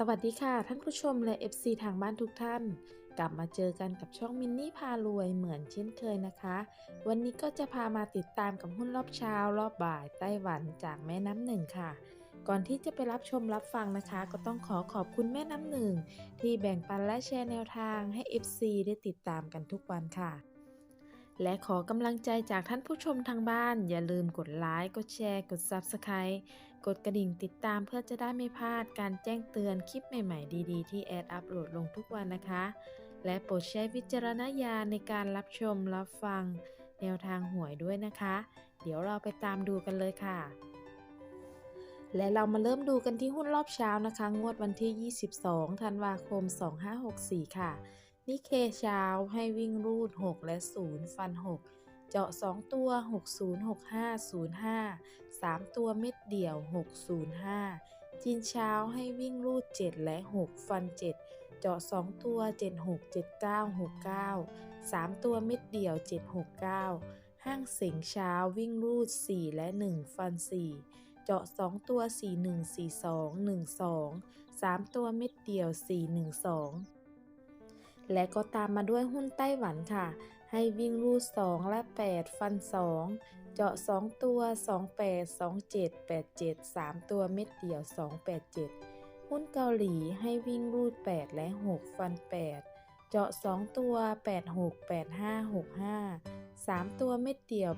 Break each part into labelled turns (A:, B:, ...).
A: สวัสดีค่ะ ท่านผู้ชมและ FC ทางบ้านทุกท่าน กลับมาเจอกันกับช่องมินนี่พารวยเหมือนเช่นเคยนะคะ วันนี้ก็จะพามาติดตามกับหุ้นรอบเช้า รอบบ่ายไต้หวันจากแม่น้ำหนึ่งค่ะ ก่อนที่จะไปรับชมรับฟังนะคะ ก็ต้องขอขอบคุณแม่น้ำหนึ่งที่แบ่งปันและแชร์แนวทางให้ FC ได้ติดตามกันทุกวันค่ะ และขอกำลังใจจากท่านผู้ชมทางบ้าน อย่าลืมกดไลค์กดแชร์ กด Subscribe กดกระดิ่งติดตามเพื่อจะได้ไม่พลาดการแจ้งเตือนคลิปใหม่ๆ ดีๆ ที่แอดอัปโหลดลงทุกวันนะคะ และโปรดใช้วิจารณญาณในการรับชมรับฟัง แนวทางหวยด้วยนะคะ เดี๋ยวเราไปตามดูกันเลยค่ะและเรามาเริ่มดูกันที่หุ้นรอบเช้านะคะ งวดวันที่ 22 ธันวาคม 2564 ค่ะ นิเคเช้าให้วิ่งรูด 6 และ 0 ฟัน 6 เจาะ 2 ตัว 606505 3 ตัวเม็ดเดี่ยว 605 จินเช้าให้วิ่งรูด 7 และ 6 ฟัน 7 เจาะ 2 ตัว 767969 3 ตัวเม็ดเดี่ยว 769 ห้างเสงเช้าวิ่งรูด 4 และ 1 ฟัน4เจาะ 2 ตัว 414212 3 ตัวเม็ดเดี่ยว 412 และก็ตามมาด้วยหุ้นไต้หวันค่ะ ให้วิ่งรูด 2 และ 8 ฟัน 2 เจาะ 2 ตัว 28 27 87 3 ตัวเม็ดเดี่ยว 287 หุ้นเกาหลีให้วิ่งรูด 8 และ 6 ฟัน 8 เจาะ 2 ตัว 86 85 65 3 ตัวเม็ดเดี่ยว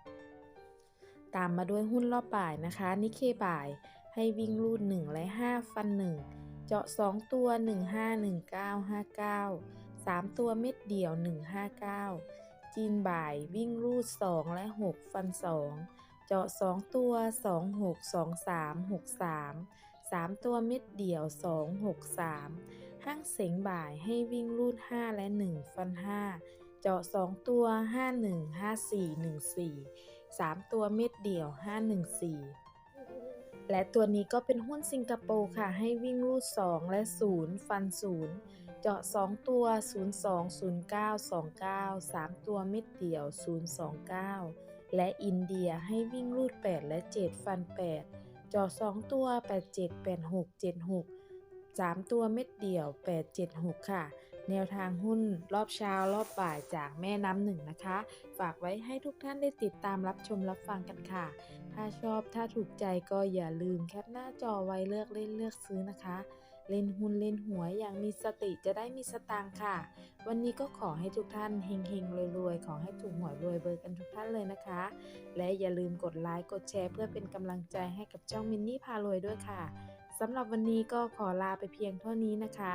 A: 865 ตามมาด้วยหุ้นรอบบ่ายนะคะ นิเคบ่ายให้วิ่งรูด 1 และ 5 ฟัน 1 เจาะ 2 ตัว 151959 3 ตัวเม็ดเดี่ยว 159 จีนบ่ายวิ่งรูด 2 และ 6 ฟัน 2 เจาะ 2 ตัว 262363 3 ตัวเม็ดเดี่ยว 263 ห้างเสงบ่ายให้วิ่งรูด 5 และ 1 ฟัน 5 เจาะ 2 ตัว 515414 3 ตัวเม็ดเดี่ยว 514 และตัวนี้ก็เป็นหุ้นสิงคโปร์ค่ะ ให้วิ่งรูด 2 และ 0 ฟัน 0 เจาะ 2 ตัว 020929 3 ตัวเม็ดเดี่ยว 029 และอินเดียให้วิ่งรูด 8 และ 7 ฟัน 8 เจาะ 2 ตัว 878676 3 ตัวเม็ดเดี่ยว 876 ค่ะ แนวทางหุ้นรอบเช้ารอบบ่ายจากแม่น้ำหนึ่งนะคะ ฝากไว้ให้ทุกท่านได้ติดตามรับชมรับฟังกันค่ะ ถ้าชอบถ้าถูกใจก็อย่าลืมแคปหน้าจอไว้เลือกเล่นเลือกซื้อนะคะ เล่นหุ้นเล่นหวยอย่างมีสติจะได้มีสตางค์ค่ะ วันนี้ก็ขอให้ทุกท่านเฮงๆรวยๆ ขอให้ถูกหวยรวยเบอร์กันทุกท่านเลยนะคะ และอย่าลืมกดไลค์กดแชร์เพื่อเป็นกำลังใจให้กับช่องมินนี่พารวยด้วยค่ะสำหรับวันนี้ก็ขอลาไปเพียงเท่านี้นะคะ